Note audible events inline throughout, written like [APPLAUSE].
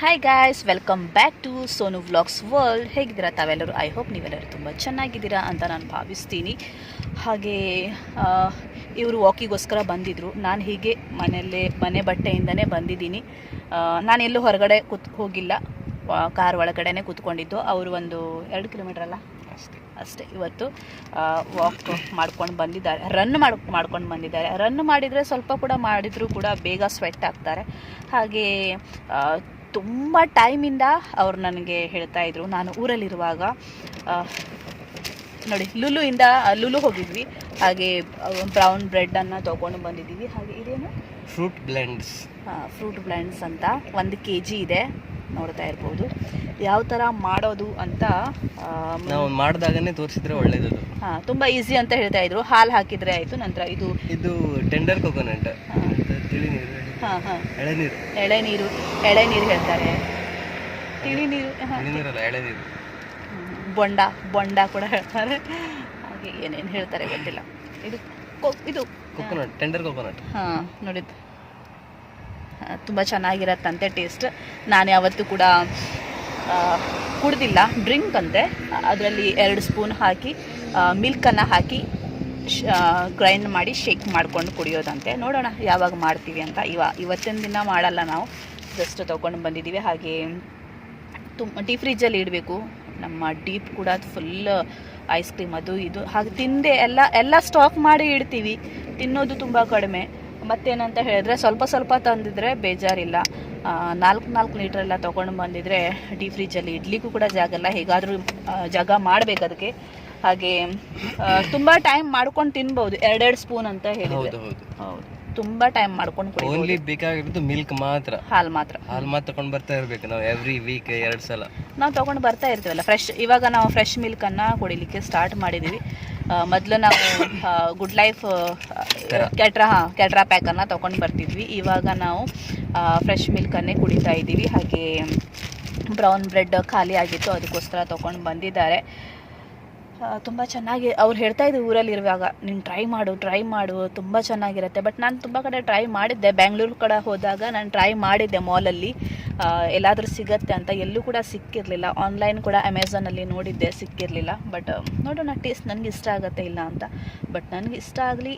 Hi guys welcome back to Sonu vlogs world ಹೇಗಿದ್ದೀರಾ ತಾವೆಲ್ಲರೂ? I hope ನೀವೆಲ್ಲರೂ ತುಂಬ ಚೆನ್ನಾಗಿದ್ದೀರಾ ಅಂತ ನಾನು ಭಾವಿಸ್ತೀನಿ. ಹಾಗೆ ಇವರು ವಾಕಿಗೋಸ್ಕರ ಬಂದಿದ್ದರು ನಾನು ಹೀಗೆ ಮನೆಯಲ್ಲೇ ಮನೆ ಬಟ್ಟೆಯಿಂದನೇ ಬಂದಿದ್ದೀನಿ. ನಾನು ಎಲ್ಲೂ ಹೊರಗಡೆ ಕೂತ್ ಹೋಗಿಲ್ಲ. ಕಾರ್ ಒಳಗಡೆನೇ ಕೂತ್ಕೊಂಡಿದ್ದು. ಅವರು ಒಂದು ಎರಡು ಕಿಲೋಮೀಟ್ರ್ ಅಲ್ಲ? ಅಷ್ಟೇ. ಅಷ್ಟೇ ಇವತ್ತು ವಾಕ್ ಮಾಡ್ಕೊಂಡು ಬಂದಿದ್ದಾರೆ. ರನ್ ಮಾಡ್ ಮಾಡ್ಕೊಂಡು ಬಂದಿದ್ದಾರೆ. ರನ್ ಮಾಡಿದರೆ ಸ್ವಲ್ಪ ಕೂಡ ಮಾಡಿದರೂ ಕೂಡ ಬೇಗ ಸ್ವೆಟ್ ಆಗ್ತಾರೆ. ಹಾಗೆ ತುಂಬ ಟೈಮಿಂದ ಅವ್ರು ನನಗೆ ಹೇಳ್ತಾ ಇದ್ರು. ನಾನು ಊರಲ್ಲಿರುವಾಗ ನೋಡಿ ಲುಲು ಇಂದ ಲುಲು ಹೋಗಿದ್ವಿ. ಹಾಗೆ ಬ್ರೌನ್ ಬ್ರೆಡ್ಡನ್ನು ತೊಗೊಂಡು ಬಂದಿದ್ದೀವಿ. ಹಾಗೆ ಇದೇನು? ಫ್ರೂಟ್ ಬ್ಲೆಂಡ್ಸ್ ಫ್ರೂಟ್ ಬ್ಲೆಂಡ್ಸ್ ಅಂತ. ಒಂದು ಕೆ ಜಿ ಇದೆ. ನೋಡ್ತಾ ಇರ್ಬೋದು. ಯಾವ ಥರ ಮಾಡೋದು ಅಂತ ನಾವು ಮಾಡಿದಾಗನೇ ತೋರಿಸಿದ್ರೆ ಒಳ್ಳೇದು ಹಾಂ ತುಂಬ ಈಸಿ ಅಂತ ಹೇಳ್ತಾ ಇದ್ರು. ಹಾಲು ಹಾಕಿದರೆ ಆಯಿತು ನಂತರ ಇದು ಇದು ಟೆಂಡರ್ ಕೊಕೊನಟ್ ಹಾ. ತಿಳಿ ನೀರು. ಹಾ ಹಾ. ಎಳೆನೀರು ಎಳೆನೀರು ಎಳೆನೀರು ಹೇಳ್ತಾರೆ. ತಿಳಿ ನೀರು ಎಳೆನೀರು ಬೊಂಡ ಬೊಂಡ ಕೂಡ ಹೇಳ್ತಾರೆ. ಹಾಗೆ ಏನೇನು ಹೇಳ್ತಾರೆ ಗೊತ್ತಿಲ್ಲ. ಇದು ಕೊ- ಇದು ಕೊಕೊನಟ್ ಟೆಂಡರ್ ಕೊಕೊನಟ್ ಹಾಂ ನೋಡಿದ್ದು ತುಂಬ ಚೆನ್ನಾಗಿರತ್ತಂತೆ ಟೇಸ್ಟ್ ನಾನು ಯಾವತ್ತೂ ಕೂಡ ಕುಡ್ದಿಲ್ಲ. ಡ್ರಿಂಕ್ ಅಂತೆ ಅದರಲ್ಲಿ ಎರಡು ಸ್ಪೂನ್ ಹಾಕಿ ಮಿಲ್ಕನ್ನು ಹಾಕಿ ಗ್ರೈಂಡ್ ಮಾಡಿ ಶೇಕ್ ಮಾಡ್ಕೊಂಡು ಕುಡಿಯೋದಂತೆ. ನೋಡೋಣ ಯಾವಾಗ ಮಾಡ್ತೀವಿ ಅಂತ. ಇವ, ಇವತ್ತಿನ ದಿನ ಮಾಡಲ್ಲ ನಾವು. ಜಸ್ಟ್ ತೊಗೊಂಡು ಬಂದಿದ್ದೀವಿ. ಹಾಗೆ ತುಂಬ ಡೀಪ್ ಫ್ರಿಜ್ಜಲ್ಲಿ ಇಡಬೇಕು. ನಮ್ಮ ಡೀಪ್ ಕೂಡ ಫುಲ್ ಐಸ್ ಕ್ರೀಮ್ ಅದು ಇದು. ಹಾಗೆ ತಿಂದೆ, ಎಲ್ಲ ಎಲ್ಲ ಸ್ಟಾಕ್ ಮಾಡಿ ಇಡ್ತೀವಿ. ತಿನ್ನೋದು ತುಂಬ ಕಡಿಮೆ. ಮತ್ತೇನಂತ ಹೇಳಿದ್ರೆ ಸ್ವಲ್ಪ ಸ್ವಲ್ಪ ತಂದಿದ್ರೆ ಬೇಜಾರಿಲ್ಲ. ನಾಲ್ಕು ನಾಲ್ಕು ಲೀಟ್ರೆಲ್ಲ ತೊಗೊಂಡು ಬಂದಿದ್ರೆ ಡೀಪ್ ಫ್ರಿಜ್ಜಲ್ಲಿ ಇಡ್ಲಿಗೂ ಕೂಡ ಜಾಗ ಇಲ್ಲ. ಹೇಗಾದರೂ ಜಾಗ ಮಾಡಬೇಕು ಅದಕ್ಕೆ ಹಾಗೆ ತುಂಬ ಟೈಮ್ ಮಾಡ್ಕೊಂಡು ತಿನ್ಬೋದು. ಎರಡೆರಡು ಸ್ಪೂನ್ ಅಂತ ಹೌದು. ಹೌದು. ತುಂಬ ಟೈಮ್ ಮಾಡ್ಕೊಂಡು ಓನ್ಲಿ ಕುಡಿಬೋದು ಬೇಕಾಗಿರೋದು ಮಿಲ್ಕ್ ಮಾತ್ರ. ಹಾಲು ಮಾತ್ರ. ಹಾಲು ಮಾತ್ರ ತಗೊಂಡ್ ಬರ್ತಾ ಇರ್ಬೇಕು ನಾವು ಎವ್ರಿ ವೀಕ್ ಎರಡು ಸಲ. ನಾವು ತಗೊಂಡು ಬರ್ತಾ ಇರ್ತೀವಲ್ಲ ಫ್ರೆಶ್ ಇವಾಗ ನಾವು ಫ್ರೆಶ್ ಮಿಲ್ಕನ್ನು ಕುಡಿಲಿಕ್ಕೆ ಸ್ಟಾರ್ಟ್ ಮಾಡಿದ್ದೀವಿ ಮೊದಲು ನಾವು ಗುಡ್ ಲೈಫ್ ಕೆಟ್ರಾ. ಹಾಂ ಕೆಟ್ರಾ ಪ್ಯಾಕನ್ನು ತೊಗೊಂಡು ಬರ್ತಿದ್ವಿ. ಇವಾಗ ನಾವು ಫ್ರೆಶ್ ಮಿಲ್ಕನ್ನೇ ಕುಡಿತಾ ಇದ್ದೀವಿ ಹಾಗೆ ಬ್ರೌನ್ ಬ್ರೆಡ್ ಖಾಲಿ ಆಗಿತ್ತು ಅದಕ್ಕೋಸ್ಕರ ತೊಗೊಂಡು ಬಂದಿದ್ದಾರೆ. ತುಂಬ ಚೆನ್ನಾಗಿ ಅವ್ರು ಹೇಳ್ತಾ ಇದ್ರು ಊರಲ್ಲಿ ಇರುವಾಗ, ನೀನು ಟ್ರೈ ಮಾಡು ಟ್ರೈ ಮಾಡು, ತುಂಬ ಚೆನ್ನಾಗಿರುತ್ತೆ. ಬಟ್ ನಾನು ತುಂಬ ಕಡೆ ಟ್ರೈ ಮಾಡಿದ್ದೆ. ಬ್ಯಾಂಗ್ಳೂರು ಕಡೆ ಹೋದಾಗ ನಾನು ಟ್ರೈ ಮಾಡಿದ್ದೆ ಮಾಲಲ್ಲಿ ಎಲ್ಲಾದರೂ ಸಿಗತ್ತೆ ಅಂತ. ಎಲ್ಲೂ ಕೂಡ ಸಿಕ್ಕಿರಲಿಲ್ಲ. ಆನ್ಲೈನ್ ಕೂಡ ಅಮೆಝಾನಲ್ಲಿ ನೋಡಿದ್ದೆ, ಸಿಕ್ಕಿರಲಿಲ್ಲ. ಬಟ್ ನೋಡೋಣ ಟೇಸ್ಟ್ ನನಗೆ ಇಷ್ಟ ಆಗುತ್ತೆ ಇಲ್ಲ ಅಂತ. ಬಟ್ ನನಗೆ ಇಷ್ಟ ಆಗಲಿ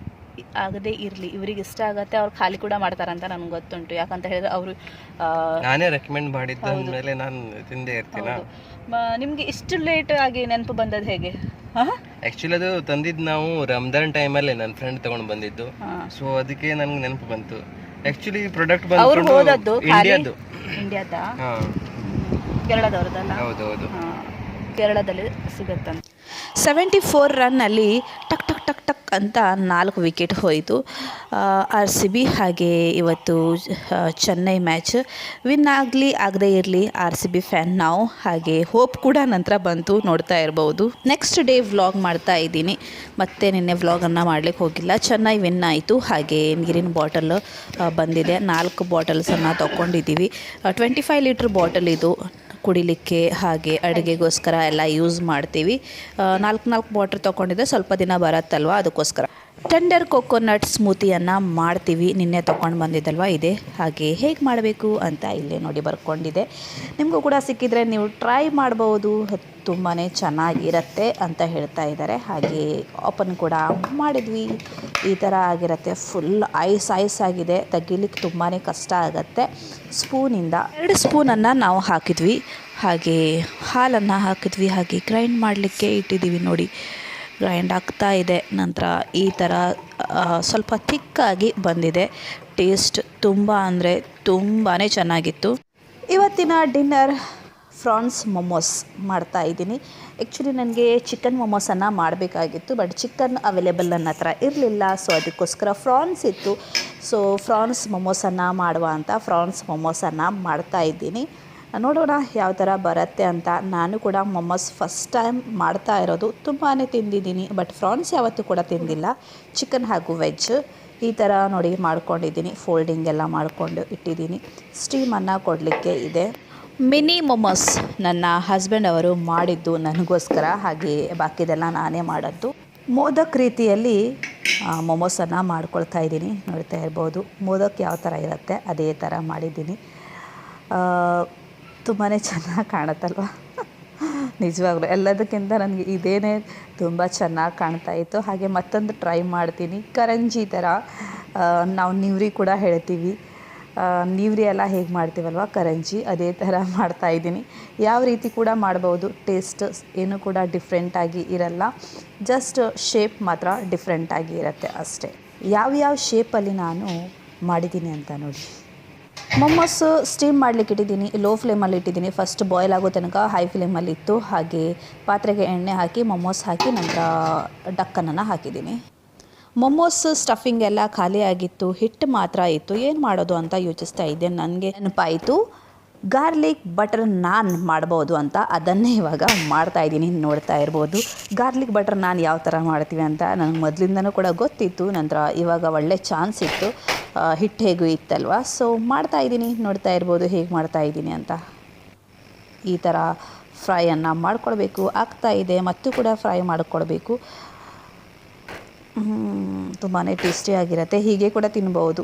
ಆಗದೇ ಇರಲಿ ಇವ್ರಿಗೆ ಇಷ್ಟ ಆಗುತ್ತೆ ಅವ್ರು ಖಾಲಿ ಕೂಡ ಮಾಡ್ತಾರಂತ ನನಗೆ ಗೊತ್ತುಂಟು. ಯಾಕಂತ ಹೇಳಿದ್ರೆ ಅವರು ನಾನೇ ರೆಕಮೆಂಡ್ ಮಾಡಿದ್ದ. ಮೇಲೆ ನಾನು ತಿಂದೇ ಇರ್ತೀನಿ? ನಿಮಗೆ ಇಷ್ಟು ಲೇಟ್ ಆಗಿ ನೆನಪು ಬಂದದ್ದು ಹೇಗೆ? ಆಕ್ಚುಲಿ ಅದು ತಂದಿದ್ದು ನಾವು ರಂಜಾನ್ ಟೈಮಲ್ಲೇ ನನ್ನ ಫ್ರೆಂಡ್ ತಗೊಂಡು ಬಂದಿದ್ದು. ಸೊ ಅದಕ್ಕೆ ನನಗೆ ನೆನಪು ಬಂತು. ಆಕ್ಚುಲಿ ಪ್ರಾಡಕ್ಟ್ ಬಂದು ಇಂಡಿಯಾದ್ದು ಇಂಡಿಯಾದ ಕೇರಳದವ್ರದ್ದಲ್ಲ? ಹೌದು ಹೌದು ಕೇರಳದಲ್ಲಿ ಸಿಗುತ್ತಂತೆ. ಸೆವೆಂಟಿ ಫೋರ್ ರನ್ನಲ್ಲಿ ಟಕ್ ಟಕ್ ಟಕ್ ಟಕ್ ಅಂತ ನಾಲ್ಕು ವಿಕೆಟ್ ಹೋಯಿತು. ಆರ್ ಸಿ ಬಿ ಹಾಗೆ ಇವತ್ತು ಚೆನ್ನೈ ಮ್ಯಾಚ್ ವಿನ್ ಆಗಲಿ ಆಗದೇ ಇರಲಿ ಆರ್ ಸಿ ಬಿ ಫ್ಯಾನ್ ನಾವು ಹಾಗೆ ಹೋಪ್ ಕೂಡ ನಂತರ ಬಂತು ನೋಡ್ತಾ ಇರ್ಬೋದು. ನೆಕ್ಸ್ಟ್ ಡೇ ವ್ಲಾಗ್ ಮಾಡ್ತಾ ಇದ್ದೀನಿ. ಮತ್ತೆ ನಿನ್ನೆ ವ್ಲಾಗನ್ನು ಮಾಡಲಿಕ್ಕೆ ಹೋಗಿಲ್ಲ. ಚೆನ್ನೈ ವಿನ್ ಆಯಿತು. ಹಾಗೆ ನೀರಿನ ಬಾಟಲ್ ಬಂದಿದೆ. ನಾಲ್ಕು ಬಾಟಲ್ಸನ್ನು ತೊಗೊಂಡಿದ್ದೀವಿ ಟ್ವೆಂಟಿ ಫೈವ್ ಲೀಟ್ರ್ ಬಾಟಲ್ ಇದು. ಕುಡಿಲಿಕ್ಕೆ ಹಾಗೆ ಅಡುಗೆಗೋಸ್ಕರ ಎಲ್ಲ ಯೂಸ್ ಮಾಡ್ತೀವಿ. ನಾಲ್ಕು ನಾಲ್ಕು ಬಾಟ್ರ್ ತೊಗೊಂಡಿದ್ದೆ ಸ್ವಲ್ಪ ದಿನ ಬರತ್ತಲ್ವ ಅದಕ್ಕೋಸ್ಕರ. ಟೆಂಡರ್ ಕೊಕೊನಟ್ ಸ್ಮೂತಿಯನ್ನು ಮಾಡ್ತೀವಿ. ನಿನ್ನೆ ತೊಗೊಂಡು ಬಂದಿದ್ದಲ್ವ? ಇದೆ. ಹಾಗೆ ಹೇಗೆ ಮಾಡಬೇಕು ಅಂತ ಇಲ್ಲೇ ನೋಡಿ ಬರ್ಕೊಂಡಿದೆ. ನಿಮಗೂ ಕೂಡ ಸಿಕ್ಕಿದರೆ ನೀವು ಟ್ರೈ ಮಾಡ್ಬೋದು. ತುಂಬಾ ಚೆನ್ನಾಗಿರತ್ತೆ ಅಂತ ಹೇಳ್ತಾ ಇದ್ದಾರೆ. ಹಾಗೆ ಓಪನ್ ಕೂಡ ಮಾಡಿದ್ವಿ. ಈ ಥರ ಆಗಿರುತ್ತೆ. ಫುಲ್ ಐಸ್ ಐಸ್ ಆಗಿದೆ. ತೆಗಿಲಿಕ್ಕೆ ತುಂಬಾ ಕಷ್ಟ ಆಗುತ್ತೆ. ಸ್ಪೂನಿಂದ ಎರಡು ಸ್ಪೂನನ್ನು ನಾವು ಹಾಕಿದ್ವಿ. ಹಾಗೆ ಹಾಲನ್ನು ಹಾಕಿದ್ವಿ. ಹಾಗೆ ಗ್ರೈಂಡ್ ಮಾಡಲಿಕ್ಕೆ ಇಟ್ಟಿದ್ದೀವಿ ನೋಡಿ. ಗ್ರೈಂಡ್ ಆಗ್ತಾ ಇದೆ. ನಂತರ ಈ ಥರ ಸ್ವಲ್ಪ ಥಿಕ್ಕಾಗಿ ಬಂದಿದೆ. ಟೇಸ್ಟ್ ತುಂಬ ಅಂದರೆ ತುಂಬಾ ಚೆನ್ನಾಗಿತ್ತು. ಇವತ್ತಿನ ಡಿನ್ನರ್ ಫ್ರಾನ್ಸ್ ಮೊಮೋಸ್ ಮಾಡ್ತಾ ಇದ್ದೀನಿ. ಆ್ಯಕ್ಚುಲಿ ನನಗೆ ಚಿಕನ್ ಮೊಮೋಸನ್ನು ಮಾಡಬೇಕಾಗಿತ್ತು ಬಟ್ ಚಿಕನ್ ಅವೈಲೇಬಲ್ ನನ್ನ ಹತ್ರ ಇರಲಿಲ್ಲ. ಸೊ ಅದಕ್ಕೋಸ್ಕರ ಫ್ರಾನ್ಸ್ ಇತ್ತು. ಸೊ ಫ್ರಾನ್ಸ್ ಮೊಮೋಸನ್ನು ಮಾಡುವ ಅಂತ ಫ್ರಾನ್ಸ್ ಮೊಮೋಸನ್ನು ಮಾಡ್ತಾ ಇದ್ದೀನಿ. ನೋಡೋಣ ಯಾವ ಥರ ಬರುತ್ತೆ ಅಂತ. ನಾನು ಕೂಡ ಮೊಮೋಸ್ ಫಸ್ಟ್ ಟೈಮ್ ಮಾಡ್ತಾ ಇರೋದು. ತುಂಬಾ ತಿಂದಿದ್ದೀನಿ ಬಟ್ ಫ್ರಾನ್ಸ್ ಯಾವತ್ತೂ ಕೂಡ ತಿಂದಿಲ್ಲ. ಚಿಕನ್ ಹಾಗೂ ವೆಜ್ ಈ ಥರ ನೋಡಿ ಮಾಡ್ಕೊಂಡಿದ್ದೀನಿ. ಫೋಲ್ಡಿಂಗ್ ಎಲ್ಲ ಮಾಡಿಕೊಂಡು ಇಟ್ಟಿದ್ದೀನಿ. ಸ್ಟೀಮನ್ನು ಕೊಡಲಿಕ್ಕೆ ಇದೆ. ಮಿನಿ ಮೊಮೋಸ್ ನನ್ನ ಹಸ್ಬೆಂಡ್ ಅವರು ಮಾಡಿದ್ದು ನನಗೋಸ್ಕರ ಹಾಗೆ ಬಾಕಿದೆಲ್ಲ ನಾನೇ ಮಾಡೋದು. ಮೋದಕ್ ರೀತಿಯಲ್ಲಿ ಮೊಮೋಸನ್ನು ಮಾಡ್ಕೊಳ್ತಾ ಇದ್ದೀನಿ. ನೋಡ್ತಾ ಇರ್ಬೋದು ಮೋದಕ್ ಯಾವ ಥರ ಇರುತ್ತೆ, ಅದೇ ಥರ ಮಾಡಿದ್ದೀನಿ. ತುಂಬಾ ಚೆನ್ನಾಗಿ ಕಾಣುತ್ತಲ್ವ? ನಿಜವಾಗ್ಲೂ ಎಲ್ಲದಕ್ಕಿಂತ ನನಗೆ ಇದೇನೇ ತುಂಬ ಚೆನ್ನಾಗಿ ಕಾಣ್ತಾ ಇತ್ತು. ಹಾಗೆ ಮತ್ತೊಂದು ಟ್ರೈ ಮಾಡ್ತೀನಿ. ಕರಂಜಿ ಥರ ನಾವು ನೀವ್ರಿ ಕೂಡ ಹೇಳ್ತೀವಿ. ನೀವ್ರಿ ಎಲ್ಲ ಹೇಗೆ ಮಾಡ್ತೀವಲ್ವ? ಕರಂಜಿ, ಅದೇ ಥರ ಮಾಡ್ತಾ ಇದ್ದೀನಿ. ಯಾವ ರೀತಿ ಕೂಡ ಮಾಡ್ಬೋದು. ಟೇಸ್ಟ್ ಏನು ಕೂಡ ಡಿಫ್ರೆಂಟಾಗಿ ಇರಲ್ಲ. ಜಸ್ಟ್ ಶೇಪ್ ಮಾತ್ರ ಡಿಫ್ರೆಂಟಾಗಿ ಇರುತ್ತೆ ಅಷ್ಟೇ. ಯಾವ್ಯಾವ ಶೇಪಲ್ಲಿ ನಾನು ಮಾಡಿದ್ದೀನಿ ಅಂತ ನೋಡಿ. ಮೊಮ್ಮೋಸ್ ಸ್ಟೀಮ್ ಮಾಡ್ಲಿಕ್ಕೆ ಇಟ್ಟಿದ್ದೀನಿ ಲೋ ಫ್ಲೇಮಲ್ಲಿ ಇಟ್ಟಿದ್ದೀನಿ. ಫಸ್ಟ್ ಬಾಯ್ಲ್ ಆಗೋ ತನಕ ಹೈ ಫ್ಲೇಮಲ್ಲಿ ಇತ್ತು ಹಾಗೆ ಪಾತ್ರೆಗೆ ಎಣ್ಣೆ ಹಾಕಿ, ಮೊಮ್ಮೋಸ್ ಹಾಕಿ, ನಂತರ ಡಕ್ಕನನ್ನು ಹಾಕಿದ್ದೀನಿ. ಮೊಮ್ಮೋಸ್ ಸ್ಟಫಿಂಗ್ ಎಲ್ಲ ಖಾಲಿ ಆಗಿತ್ತು ಹಿಟ್ಟು ಮಾತ್ರ ಇತ್ತು ಏನು ಮಾಡೋದು ಅಂತ ಯೋಚಿಸ್ತಾ ಇದ್ದೆ. ನನಗೆ ನೆನಪಾಯಿತು. ಗಾರ್ಲಿಕ್ ಬಟರ್ ನಾನ್ ಮಾಡ್ಬೋದು ಅಂತ ಅದನ್ನೇ ಇವಾಗ ಮಾಡ್ತಾ ಇದ್ದೀನಿ, ನೋಡ್ತಾ ಇರ್ಬೋದು. ಗಾರ್ಲಿಕ್ ಬಟರ್ ನಾನ್ ಯಾವ ಥರ ಮಾಡ್ತೀವಿ ಅಂತ ನನಗೆ ಮೊದಲಿಂದನೂ ಕೂಡ ಗೊತ್ತಿತ್ತು, ನಂತರ ಇವಾಗ ಒಳ್ಳೆ ಚಾನ್ಸ್ ಇತ್ತು. ಹಿಟ್ಟು ಹೇಗೂ ಇತ್ತಲ್ವ? ಸೊ ಮಾಡ್ತಾ ಇದ್ದೀನಿ, ನೋಡ್ತಾ ಇರ್ಬೋದು ಹೇಗೆ ಮಾಡ್ತಾ ಇದ್ದೀನಿ ಅಂತ. ಈ ಥರ ಫ್ರೈಯನ್ನು ಮಾಡ್ಕೊಳ್ಬೇಕು ಆಗ್ತಾ ಇದೆ, ಮತ್ತು ಕೂಡ ಫ್ರೈ ಮಾಡಿಕೊಳ್ಬೇಕು ತುಂಬಾ ಟೇಸ್ಟಿಯಾಗಿರುತ್ತೆ ಹೀಗೆ ಕೂಡ ತಿನ್ಬೋದು.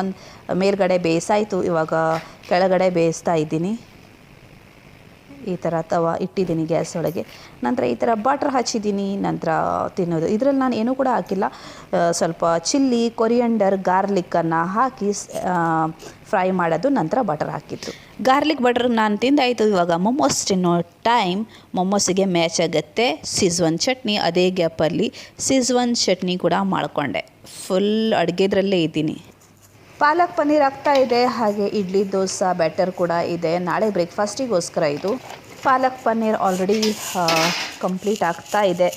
ಒಂದು ಮೇಲ್ಗಡೆ ಬೇಯಿಸಾಯಿತು ಇವಾಗ ಕೆಳಗಡೆ ಬೇಯಿಸ್ತಾ ಇದ್ದೀನಿ. ಈ ಥರ ತವಾ ಇಟ್ಟಿದ್ದೀನಿ ಗ್ಯಾಸ್ ಒಳಗೆ. ನಂತರ ಈ ಥರ ಬಟ್ರ್ ಹಚ್ಚಿದ್ದೀನಿ, ನಂತರ ತಿನ್ನೋದು. ಇದರಲ್ಲಿ ನಾನು ಏನೂ ಕೂಡ ಹಾಕಿಲ್ಲ. ಸ್ವಲ್ಪ ಚಿಲ್ಲಿ ಕೊರಿಯಂಡರ್ ಗಾರ್ಲಿಕ್ಕನ್ನು ಹಾಕಿ ಫ್ರೈ ಮಾಡೋದು, ನಂತರ ಬಟರ್ ಹಾಕಿತ್ತು ಗಾರ್ಲಿಕ್ ಬಟರ್ ನಾನು ತಿಂದಾಯಿತು. ಇವಾಗ ಮೊಮೋಸ್ ತಿನ್ನೋ ಟೈಮ್ ಮೊಮೋಸಿಗೆ ಮ್ಯಾಚ್ ಆಗುತ್ತೆ. ಸಿಜ್ವನ್ ಚಟ್ನಿ, ಅದೇ ಗ್ಯಾಪಲ್ಲಿ ಸಿಜ್ವನ್ ಚಟ್ನಿ ಕೂಡ ಮಾಡಿಕೊಂಡೆ. ಫುಲ್ ಅಡುಗೆದ್ರಲ್ಲೇ ಇದ್ದೀನಿ. ಪಾಲಕ್ ಪನ್ನೀರ್ ಆಗ್ತಾ ಇದೆ, ಹಾಗೆ ಇಡ್ಲಿ, ದೋಸೆ ಬ್ಯಾಟರ್ ಕೂಡ ಇದೆ. ನಾಳೆ ಬ್ರೇಕ್ಫಾಸ್ಟಿಗೋಸ್ಕರ ಇದು ಪಾಲಕ್ ಪನ್ನೀರ್ ಆಲ್ರೆಡಿ ಕಂಪ್ಲೀಟ್ ಆಗ್ತಾ ಇದೆ.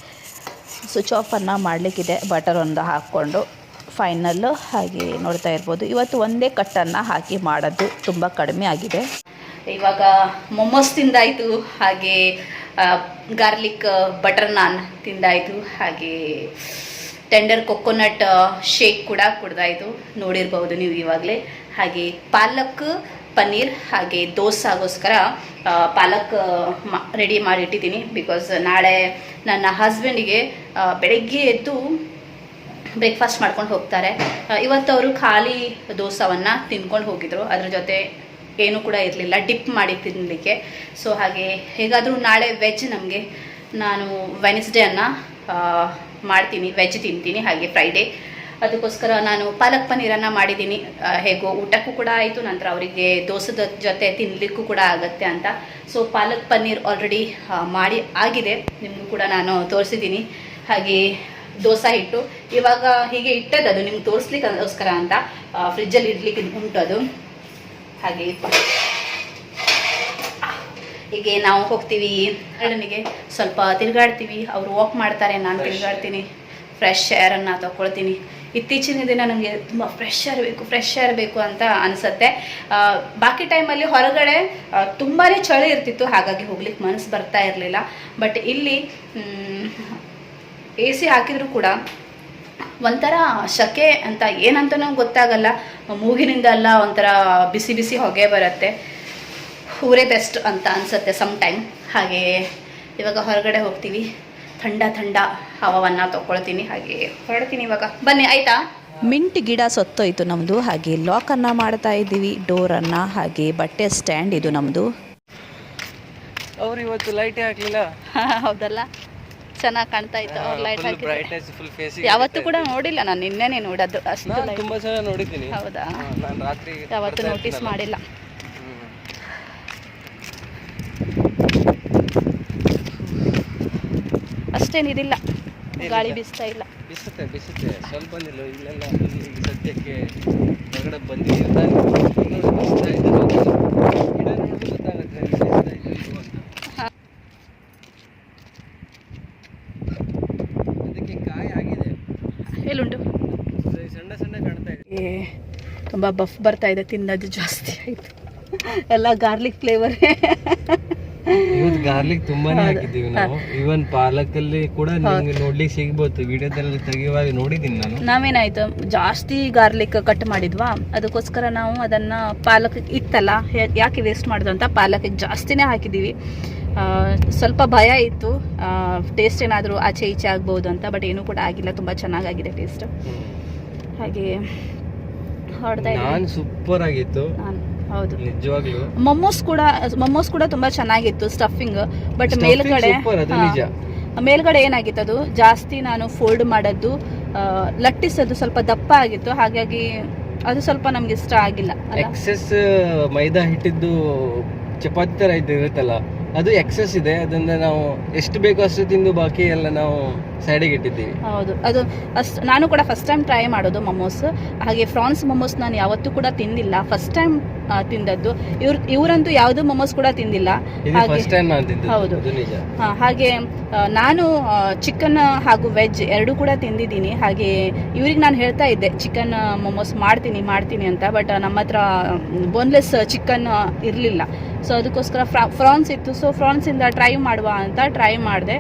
ಸ್ವಿಚ್ ಆಫನ್ನು ಮಾಡಲಿಕ್ಕಿದೆ ಬಟರ್ ಒಂದು ಹಾಕ್ಕೊಂಡು ಫೈನಲ್ಲು ಹಾಗೆ ನೋಡ್ತಾ ಇರ್ಬೋದು. ಇವತ್ತು ಒಂದೇ ಕಟ್ಟನ್ನು ಹಾಕಿ ಮಾಡೋದು ತುಂಬ ಕಡಿಮೆ ಆಗಿದೆ. ಇವಾಗ ಮೊಮೋಸ್ ತಿಂದಾಯಿತು, ಹಾಗೆ ಗಾರ್ಲಿಕ್ ಬಟರ್ ನಾನ್ ತಿಂದಾಯಿತು, ಹಾಗೆ ಟೆಂಡರ್ ಕೊಕೊನಟ್ ಶೇಕ್ ಕೂಡ ಕುಡ್ದಾಯಿತು. ನೋಡಿರ್ಬೋದು ನೀವು ಇವಾಗಲೇ. ಹಾಗೆ ಪಾಲಕ್, ಪನ್ನೀರ್, ಹಾಗೆ ದೋಸಾಗೋಸ್ಕರ ಪಾಲಕ್ ರೆಡಿ ಮಾಡಿಟ್ಟಿದ್ದೀನಿ. ಬಿಕಾಸ್ ನಾಳೆ ನನ್ನ ಹಸ್ಬೆಂಡಿಗೆ ಬೆಳಗ್ಗೆ ಎದ್ದು ಬ್ರೇಕ್ಫಾಸ್ಟ್ ಮಾಡ್ಕೊಂಡು ಹೋಗ್ತಾರೆ. ಇವತ್ತು ಅವರು ಖಾಲಿ ದೋಸವನ್ನು ತಿನ್ಕೊಂಡು ಹೋಗಿದ್ರು. ಅದ್ರ ಜೊತೆ ಏನೂ ಕೂಡ ಇರಲಿಲ್ಲ. ಡಿಪ್ ಮಾಡಿ ತಿನ್ನಲಿಕ್ಕೆ ಸೊ ಹಾಗೆ ಹೇಗಾದರೂ ನಾಳೆ ವೆಜ್ ನಮಗೆ. ನಾನು ವೆನಿಸ್ಡೇಯನ್ನು ಮಾಡ್ತೀನಿ ವೆಜ್ ತಿಂತೀನಿ ಹಾಗೆ ಫ್ರೈಡೇ ಅದಕ್ಕೋಸ್ಕರ ನಾನು ಪಾಲಕ್ ಪನ್ನೀರನ್ನು ಮಾಡಿದ್ದೀನಿ. ಹೇಗೋ ಊಟಕ್ಕೂ ಕೂಡ ಆಯಿತು, ನಂತರ ಅವರಿಗೆ ದೋಸದ ಜೊತೆ ತಿನ್ನಲಿಕ್ಕೂ ಕೂಡ ಆಗುತ್ತೆ ಅಂತ. ಸೊ ಪಾಲಕ್ ಪನ್ನೀರ್ ಆಲ್ರೆಡಿ ಮಾಡಿ ಆಗಿದೆ. ನಿಮಗೂ ಕೂಡ ನಾನು ತೋರಿಸಿದ್ದೀನಿ. ಹಾಗೆ ದೋಸೆ ಹಿಟ್ಟು. ಇವಾಗ ಹೀಗೆ ಇಟ್ಟದ್ದು ಅದು ನಿಮ್ಗೆ ತೋರಿಸ್ಲಿಕ್ಕೋಸ್ಕರ ಅಂತ ಫ್ರಿಜ್ಜಲ್ಲಿ ಇಡ್ಲಿಕ್ಕೆ ಉಂಟು ಅದು. ಹಾಗೆ ಹೀಗೆ ನಾವು ಹೋಗ್ತೀವಿ. ಅಣ್ಣನಿಗೆ ಸ್ವಲ್ಪ ತಿರುಗಾಡ್ತೀವಿ. ಅವರು ವಾಕ್ ಮಾಡ್ತಾರೆ ನಾನು ತಿರುಗಾಡ್ತೀನಿ. ಫ್ರೆಶ್ ಏರನ್ನು ತಗೊಳ್ತೀನಿ. ಇತ್ತೀಚಿನ ದಿನ ನನಗೆ ತುಂಬ ಫ್ರೆಶ್ ಏರ್ ಬೇಕು ಫ್ರೆಶ್ ಏರ್ ಬೇಕು ಅಂತ ಅನಿಸುತ್ತೆ. ಬಾಕಿ ಟೈಮಲ್ಲಿ ಹೊರಗಡೆ ತುಂಬಾ ಚಳಿ ಇರ್ತಿತ್ತು. ಹಾಗಾಗಿ ಹೋಗ್ಲಿಕ್ಕೆ ಮನಸ್ಸು ಬರ್ತಾ ಇರಲಿಲ್ಲ. ಬಟ್ ಇಲ್ಲಿ ಎ ಸಿ ಹಾಕಿದರೂ ಕೂಡ ಒಂಥರ ಶಕೆ ಅಂತ ಏನಂತನೂ ಗೊತ್ತಾಗಲ್ಲ. ಮೂಗಿನಿಂದ ಅಲ್ಲ ಒಂಥರ ಬಿಸಿ ಬಿಸಿ ಹೊಗೆ ಬರುತ್ತೆ. ಊರೇ ಬೆಸ್ಟ್ ಅಂತ ಅನಿಸುತ್ತೆ ಸಮ್ ಟೈಮ್ ಹಾಗೆ ಇವಾಗ ಹೊರಗಡೆ ಹೋಗ್ತೀವಿ. ಥಂಡ ಥಂಡ ಹವಾವನ್ನು ತಗೊಳ್ತೀನಿ. ಹಾಗೆ ಹೊರಡ್ತೀನಿ ಇವಾಗ. ಬನ್ನಿ ಆಯಿತಾ? ಮಿಂಟ್ ಗಿಡ ಸತ್ತೋಯ್ತು ನಮ್ಮದು ಹಾಗೆ ಲಾಕನ್ನು ಮಾಡ್ತಾ ಇದ್ದೀವಿ. ಡೋರನ್ನು ಹಾಗೆ ಬಟ್ಟೆ ಸ್ಟ್ಯಾಂಡ್ ಇದು ನಮ್ಮದು ಅವ್ರು ಇವತ್ತು ಲೈಟೇ ಹಾಕಲಿಲ್ಲ? [LAUGHS] ಹೌದಲ್ಲ? ಚೆನ್ನಾಗಿ ಕಾಣ್ತಾ ಇತ್ತು. ಅವ್ರು ಲೈಟ್ ಹಾಕಿ ಯಾವತ್ತೂ ಕೂಡ ನೋಡಿಲ್ಲ ನಾನು. ನಿನ್ನೆನೇ ನೋಡೋದು ಅಷ್ಟು. ತುಂಬಾ ಸಲ ನೋಡಿದ್ದೀನಿ. ಹೌದಾ? ನಾನು ರಾತ್ರಿ ಯಾವತ್ತೂ ನೋಟಿಸ್ ಮಾಡಿಲ್ಲ. ಅಷ್ಟೇನಿದಿಲ್ಲ ಗಾಳಿ ಬೀಸ್ತಾ ಇಲ್ಲ. ಬಿಸುತ್ತೆ ಬಿಸುತ್ತೆ. ಸ್ವಲ್ಪ ಬಂದಿಲ್ಲ ಇಲ್ಲೆಲ್ಲ ಇಲ್ಲಿ ಸದ್ಯಕ್ಕೆ ಹೊರಗಡೆ ಇನ್ನೊಂದು ಬಿಸ್ತಾ ಇದೆ ಗಿಡ ನೋಡಿದ್ರೆ ಗೊತ್ತಾಗುತ್ತೆ ಬಿಸ್ತಾ ಅಂತ. ಅದಕ್ಕೆ ಕಾಯಿ ಆಗಿದೆ. ಎಲ್ಲುಂಟು ಸಣ್ಣ ಸಣ್ಣ ಕಾಣ್ತಾ ಇದೆ. ತುಂಬ ಬಫ್ ಬರ್ತಾ ಇದೆ ತಿನ್ನೋದು ಜಾಸ್ತಿ ಆಯ್ತು. ಎಲ್ಲ ಗಾರ್ಲಿಕ್ ಫ್ಲೇವರ್ ಇವತ್ತು ಗಾರ್ಲಿಕ್ ತುಂಬಾನೇ ಹಾಕಿದ್ದೀವಿ ನಾವು. ಇವನ್ ಪಾಲಕಲ್ಲಿ ಕೂಡ ನಿಮ್ಗೆ ನೋಡ್ಲಿಕ್ಕೆ ಸಿಗ್ಬೋದು. ವಿಡಿಯೋದಲ್ಲಿ ತೆಗೆಯುವಾಗ ನೋಡಿದೀನಿ ನಾನು. ನಾವೇನಾಯ್ತು? ಜಾಸ್ತಿ ಗಾರ್ಲಿಕ್ ಕಟ್ ಮಾಡಿದ್ವಾ? ಅದಕ್ಕೋಸ್ಕರ ನಾವು ಅದನ್ನ ಪಾಲಕ್ ಇತ್ತಲ್ಲ ಯಾಕೆ ವೇಸ್ಟ್ ಮಾಡೋದು ಅಂತ ಪಾಲಕಿಗೆ ಜಾಸ್ತಿನೇ ಹಾಕಿದ್ದೀವಿ. ಸ್ವಲ್ಪ ಭಯ ಇತ್ತು. ಟೇಸ್ಟ್ ಏನಾದರೂ ಆಚೆ ಈಚೆ ಆಗ್ಬೋದು ಅಂತ ಬಟ್ ಏನೂ ಕೂಡ ಆಗಿಲ್ಲ. ತುಂಬ ಚೆನ್ನಾಗಾಗಿದೆ ಟೇಸ್ಟ್ ಹಾಗೆ ಇದ್ದೀನಿ. ಸೂಪರ್ ಆಗಿತ್ತು. ನಾನು ಹೌದು. ನಿಜವಾಗ್ಲು? ಮೊಮೋಸ್ ಕೂಡ ಮೊಮೋಸ್ ಕೂಡ ತುಂಬಾ ಚೆನ್ನಾಗಿತ್ತು ಸ್ಟಫಿಂಗ್ ಬಟ್ Stuffing ಮೇಲ್ಗಡೆ super, ಅದು ಹಾ, ನಿಜ. ಮೇಲ್ಗಡೆ ಏನಾಗಿತ್ತು ಅದು? ಜಾಸ್ತಿ ನಾನು ಫೋಲ್ಡ್ ಮಾಡದ್ದು ಆ, ಲಟ್ಟಿಸೋದು ಸ್ವಲ್ಪ ದಪ್ಪ ಆಗಿತ್ತು. ಹಾಗಾಗಿ ಅದು ಸ್ವಲ್ಪ ನಮ್ಗೆ ಇಷ್ಟ ಆಗಿಲ್ಲ ಅಲ್ಲ? ಎಕ್ಸೆಸ್ ಮೈದಾ ಹಿಟ್ಟಿದ್ದು ಚಪಾತಿ ತರ ಇದು ಇರುತ್ತಲ್ಲ ಅದು ಎಕ್ಸೆಸ್ ಇದೆ. ಅದನ್ನ ನಾವು ಎಷ್ಟು ಬೇಕೋ ಅಷ್ಟು ತಿಂದು ಬಾಕಿ ಎಲ್ಲ ನಾವು ಸೈಡಿಗೆ ಇಟ್ಟಿದ್ದೀವಿ. ಹೌದು. ಅದು ಅಷ್ಟು ನಾನು ಕೂಡ ಫಸ್ಟ್ ಟೈಮ್ ಟ್ರೈ ಮಾಡೋದು ಮೊಮೋಸ್ ಹಾಗೆ ಫ್ರಾನ್ಸ್ ಮೊಮೋಸ್ ನಾನು ಯಾವತ್ತೂ ಕೂಡ ತಿಂದಿಲ್ಲ. ಫಸ್ಟ್ ಟೈಮ್ ತಿಂದದ್ದು. ಇವ್ರ ಇವರಂತೂ ಯಾವುದೂ ಮೊಮೋಸ್ ಕೂಡ ತಿಂದಿಲ್ಲ. ಹೌದು. ಹಾಗೆ ನಾನು ಚಿಕನ್ ಹಾಗೂ ವೆಜ್ ಎರಡೂ ಕೂಡ ತಿಂದಿದ್ದೀನಿ. ಹಾಗೆ ಇವ್ರಿಗೆ ನಾನು ಹೇಳ್ತಾ ಇದ್ದೆ ಚಿಕನ್ ಮೊಮೋಸ್ ಮಾಡ್ತೀನಿ ಮಾಡ್ತೀನಿ ಅಂತ. ಬಟ್ ನಮ್ಮ ಹತ್ರ ಬೋನ್ಲೆಸ್ ಚಿಕನ್ ಇರಲಿಲ್ಲ. ಸೊ ಅದಕ್ಕೋಸ್ಕರ ಫ್ರಾ ಫ್ರಾನ್ಸ್ ಇತ್ತು. ಸೊ ಫ್ರಾನ್ಸಿಂದ ಟ್ರೈ ಮಾಡುವ ಅಂತ ಟ್ರೈ ಮಾಡಿದೆ.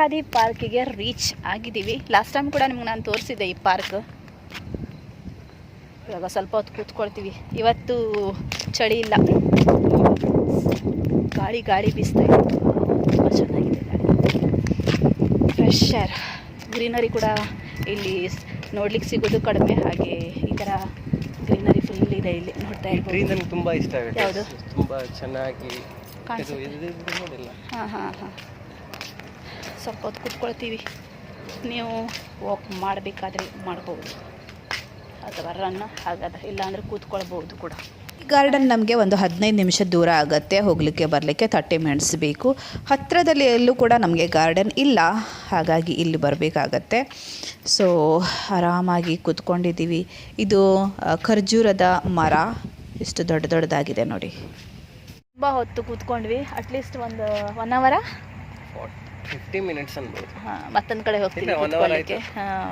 ಅಲ್ಖಾದಿ ಪಾರ್ಕಿಗೆ ರೀಚ್ ಆಗಿದ್ದೀವಿ. ಲಾಸ್ಟ್ ಟೈಮ್ ಕೂಡ ನಿಮ್ಗೆ ನಾನು ತೋರಿಸಿದ್ದೆ ಈ ಪಾರ್ಕ್. ಇವಾಗ ಸ್ವಲ್ಪ ಹೊತ್ತು ಕೂತ್ಕೊಳ್ತೀವಿ. ಇವತ್ತು ಚಳಿ ಇಲ್ಲ. ಗಾಳಿ ಗಾಳಿ ಬೀಸ್ತಾ ಇದೆ. ತುಂಬ ಚೆನ್ನಾಗಿದೆ ಗಾಳಿ. ಫ್ರೆಶ್ ಏರ್ ಗ್ರೀನರಿ ಕೂಡ ಇಲ್ಲಿ ನೋಡ್ಲಿಕ್ಕೆ ಸಿಗೋದು ಕಡಿಮೆ. ಹಾಗೆ ಈ ಥರ ಗ್ರೀನರಿ ಫುಲ್ ಇದೆ ಇಲ್ಲಿ. ನೋಡ್ತಾ ಇರ್ಬೋದು. ನನಗೆ ತುಂಬಾ ಇಷ್ಟ ಆಗುತ್ತೆ. ಯಾವುದು? ತುಂಬ ಚೆನ್ನಾಗಿ ಹಾಂ ಹಾಂ ಹಾಂ. ಸ್ವಲ್ಪ ಹೊತ್ತು ಕೂತ್ಕೊಳ್ತೀವಿ. ನೀವು ವಾಕ್ ಮಾಡಬೇಕಾದ್ರೆ ಮಾಡ್ಬೋದು. ಅಥವಾ ರನ್ ಹಾಗಾದ್ರೆ ಇಲ್ಲಾಂದರೆ ಕೂತ್ಕೊಳ್ಬೋದು ಕೂಡ. ಗಾರ್ಡನ್ ನಮಗೆ ಒಂದು ಹದಿನೈದು ನಿಮಿಷ ದೂರ ಆಗುತ್ತೆ. ಹೋಗಲಿಕ್ಕೆ ಬರಲಿಕ್ಕೆ ತರ್ಟಿ ಮಿನಿಟ್ಸ್ ಬೇಕು. ಹತ್ತಿರದಲ್ಲಿ ಎಲ್ಲೂ ಕೂಡ ನಮಗೆ ಗಾರ್ಡನ್ ಇಲ್ಲ. ಹಾಗಾಗಿ ಇಲ್ಲಿ ಬರಬೇಕಾಗತ್ತೆ. ಸೊ ಆರಾಮಾಗಿ ಕೂತ್ಕೊಂಡಿದ್ದೀವಿ. ಇದು ಖರ್ಜೂರದ ಮರ. ಇಷ್ಟು ದೊಡ್ಡ ದೊಡ್ಡದಾಗಿದೆ ನೋಡಿ. ತುಂಬ ಹೊತ್ತು ಕೂತ್ಕೊಂಡ್ವಿ. ಅಟ್ಲೀಸ್ಟ್ ಒಂದು ಒನ್ ಅವರ ಫಿಫ್ಟಿ ಮಿನಿಟ್ಸ್ ಅನ್ಬೋದು. ಮತ್ತೊಂದು ಕಡೆ ಹೋಗ್ತೀನಿ one hour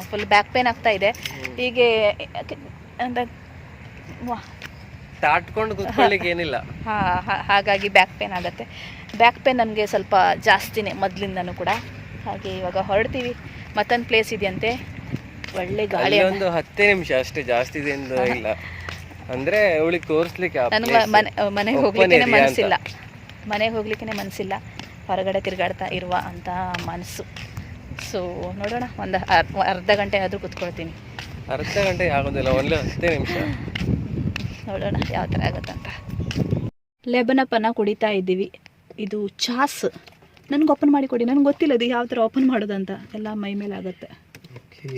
full back pain ಆಗ್ತಾ ಇದೆ. ಹೀಗೆ ಅಂದ್ರೆ ವಾ. ತಾಟ್ಕೊಂಡು ಕುತ್ಕೊಳ್ಳಿಕ್ಕೆ ಏನಿಲ್ಲ. ಹಾ, ಹಾ- ಹಾಗಾಗಿ ಬ್ಯಾಕ್ ಪೇನ್ ಆಗುತ್ತೆ. ಬ್ಯಾಕ್ ಪೇನ್ ನನಗೆ ಸ್ವಲ್ಪ ಜಾಸ್ತಿನೇ ಮೊದಲಿಂದನೂ ಕೂಡ. ಹಾಗೆ ಇವಾಗ ಹೊರಡ್ತೀವಿ. ಮತ್ತೊಂದು ಪ್ಲೇಸ್ ಇದೆಯಂತೆ. ಒಳ್ಳೆ ಗಾಳಿ ಒಂದು ಹತ್ತೇ ನಿಮಿಷ ಅಷ್ಟೇ ಜಾಸ್ತಿ ದಿನ ಇಲ್ಲ. ಅಂದ್ರೆ ಅವಳಿಗೆ ತೋರಿಸ್ಲಿಕ್ಕೆ ನನಗೆ ಮನೆ ಮನೆಗೆ ಹೋಗ್ಲಿಕ್ಕೆ. ಮನಸ್ಸಿಲ್ಲ ಮನೆಗೆ ಹೋಗ್ಲಿಕ್ಕೆ ಮನಸ್ಸಿಲ್ಲ ಹೊರಗಡೆ ತಿರುಗಾಡ್ತಾ ಇರುವ ಅಂತ ಮನಸ್ಸು. ಸೊ ನೋಡೋಣ ಒಂದು ಅರ್ಧ ಗಂಟೆ ಆದರೂ ಕುತ್ಕೊಳ್ತೀನಿ. ಅರ್ಧ ಗಂಟೆ ಆಗೋದಿಲ್ಲ ಒಂದು ಹತ್ತೇ ನಿಮಿಷ. ನೋಡೋಣ ಯಾವ ಥರ ಆಗುತ್ತಂತ ಲೆಬನಪ್ಪನ ಕುಡಿತಾ ಇದ್ದೀವಿ. ಇದು ಚಾಸ್. ನನಗೆ ಓಪನ್ ಮಾಡಿ ಕೊಡಿ ನನಗೆ ಗೊತ್ತಿಲ್ಲ ಅದು ಯಾವ ಥರ ಓಪನ್ ಮಾಡೋದಂತ. ಎಲ್ಲ ಮೈ ಮೇಲೆ ಆಗುತ್ತೆ.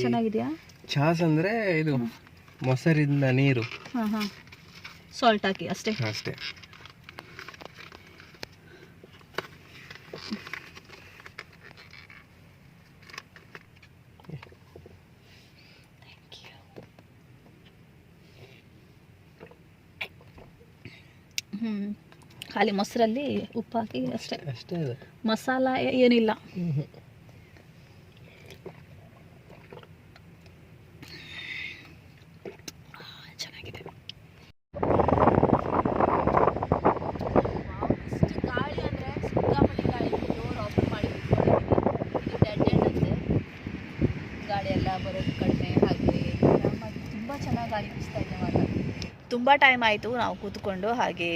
ಚೆನ್ನಾಗಿದೆಯಾ? ಚಾಸ್ ಅಂದರೆ ಇದು ಮೊಸರಿಂದ ನೀರು. ಹಾಂ ಹಾಂ ಸಾಲ್ಟ್ ಹಾಕಿ ಅಷ್ಟೇ. ಅಷ್ಟೇ. ಹ್ಞೂ ಖಾಲಿ ಮೊಸರಲ್ಲಿ ಉಪ್ಪು ಹಾಕಿ ಅಷ್ಟೇ ಅಷ್ಟೇ ಮಸಾಲ ಏನಿಲ್ಲ ಚೆನ್ನಾಗಿದೆ ಗಾಳಿ ಅಂದರೆ ಸಿಕ್ಕಾಪಟ್ಟೆ ಗಾಳಿ ಡೋರ್ ಓಪನ್ ಮಾಡಿ ಇದು ಡೆಡ್ ಎಂಡ್ ಅಂತೆ ಗಾಳಿ ಎಲ್ಲ ಬರೋದು ಕಡಿಮೆ ಹಾಗೆ ತುಂಬ ಚೆನ್ನಾಗಿ ಗಾಳಿ ಬೀಸ್ತಾ ಇದೆ ಮಾತ್ರ ತುಂಬ ಟೈಮ್ ಆಯಿತು ನಾವು ಕೂತ್ಕೊಂಡು ಹಾಗೆ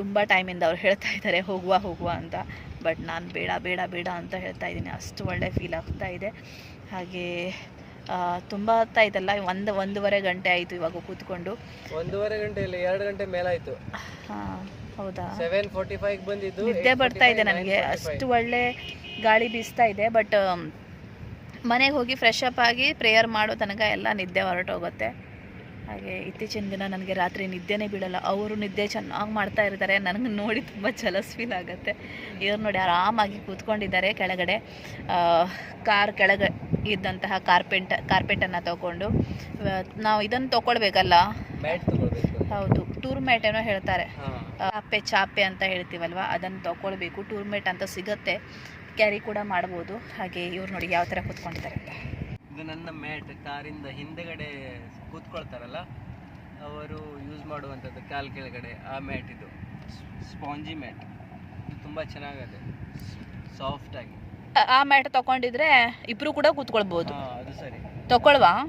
ತುಂಬ ಟೈಮಿಂದ ಅವ್ರು ಹೇಳ್ತಾ ಇದ್ದಾರೆ ಹೋಗುವ ಹೋಗುವ ಅಂತ. ಬಟ್ ನಾನು ಬೇಡ ಬೇಡ ಬೇಡ ಅಂತ ಹೇಳ್ತಾ ಇದ್ದೀನಿ. ಅಷ್ಟು ಒಳ್ಳೆ ಫೀಲ್ ಆಗ್ತಾ ಇದೆ. ಹಾಗೆ ತುಂಬ ಆಗ್ತಾ ಇದಲ್ಲ. ಒಂದು ಒಂದೂವರೆ ಗಂಟೆ ಆಯಿತು ಇವಾಗ ಕೂತ್ಕೊಂಡು. ಒಂದೂವರೆ ಗಂಟೆ ಇಲ್ಲ ಎರಡು ಗಂಟೆ ಮೇಲಾಯಿತು. ಹಾಂ ಹೌದಾ? ಸೆವೆನ್ ಫೋರ್ಟಿ ಫೈವ್ ಬಂದಿದ್ದು ನಿದ್ದೆ ಬರ್ತಾ ಇದೆ ನನಗೆ. ಅಷ್ಟು ಒಳ್ಳೆ ಗಾಳಿ ಬೀಸ್ತಾ ಇದೆ. ಬಟ್ ಮನೆಗೆ ಹೋಗಿ ಫ್ರೆಶ್ ಅಪ್ ಆಗಿ ಪ್ರೇಯರ್ ಮಾಡೋ ತನಕ ಎಲ್ಲ ನಿದ್ದೆ ಹೊರಟೋಗುತ್ತೆ. ಹಾಗೆ ಇತ್ತೀಚಿನ ದಿನ ನನಗೆ ರಾತ್ರಿ ನಿದ್ದೆನೇ ಬೀಳಲ್ಲ. ಅವರು ನಿದ್ದೆ ಚೆನ್ನಾಗಿ ಮಾಡ್ತಾ ಇರ್ತಾರೆ. ನನಗೆ ನೋಡಿ ತುಂಬ ಜಲಸ್ ಫೀಲ್ ಆಗುತ್ತೆ. ಇವ್ರು ನೋಡಿ ಆರಾಮಾಗಿ ಕೂತ್ಕೊಂಡಿದ್ದಾರೆ ಕೆಳಗಡೆ. ಕಾರ್ ಕೆಳಗೆ ಇದ್ದಂತಹ ಕಾರ್ಪೆಂಟ್ ಕಾರ್ಪೆಟನ್ನು ತಗೊಂಡು. ನಾವು ಇದನ್ನು ತೊಗೊಳ್ಬೇಕಲ್ಲ? ಮ್ಯಾಟ್ ತಗೊಳ್ಬೇಕು ಹೌದು. ಟೂರ್ ಮ್ಯಾಟ್ ಏನೋ ಹೇಳ್ತಾರೆ. ಚಾಪೆ ಚಾಪೆ ಅಂತ ಹೇಳ್ತೀವಲ್ವ? ಅದನ್ನು ತಗೊಳ್ಬೇಕು. ಟೂರ್ ಮೇಟ್ ಅಂತ ಸಿಗುತ್ತೆ. ಕ್ಯಾರಿ ಕೂಡ ಮಾಡ್ಬೋದು. ಹಾಗೆ ಇವ್ರು ನೋಡಿ ಯಾವ ಥರ ಕೂತ್ಕೊಂಡಿದ್ದಾರೆ ಅಂತ. ಇದು ನನ್ನ ಮ್ಯಾಟ್ ಕಾರಿಂದ ಹಿಂದೆಗಡೆ ಕೂತ್ಕೊಳ್ತಾರಲ್ಲ ಅವರು ಯೂಸ್ ಮಾಡುವಂಥದ್ದು ಕಾಲು ಕೆಳಗಡೆ ಆ ಮ್ಯಾಟ್ ಇದು. Spongy mat. ಇದು ತುಂಬ ಚೆನ್ನಾಗಿದೆ ಸಾಫ್ಟಾಗಿ ಆಗಿ. ಆ- ಮ್ಯಾಟ್ ತಗೊಂಡಿದ್ರೆ ಇಬ್ರು ಕೂಡ ಕೂತ್ಕೊಳ್ಬೋದು. ಹಾ ಅದು ಸರಿ. ತಗೊಳ್ವಾ?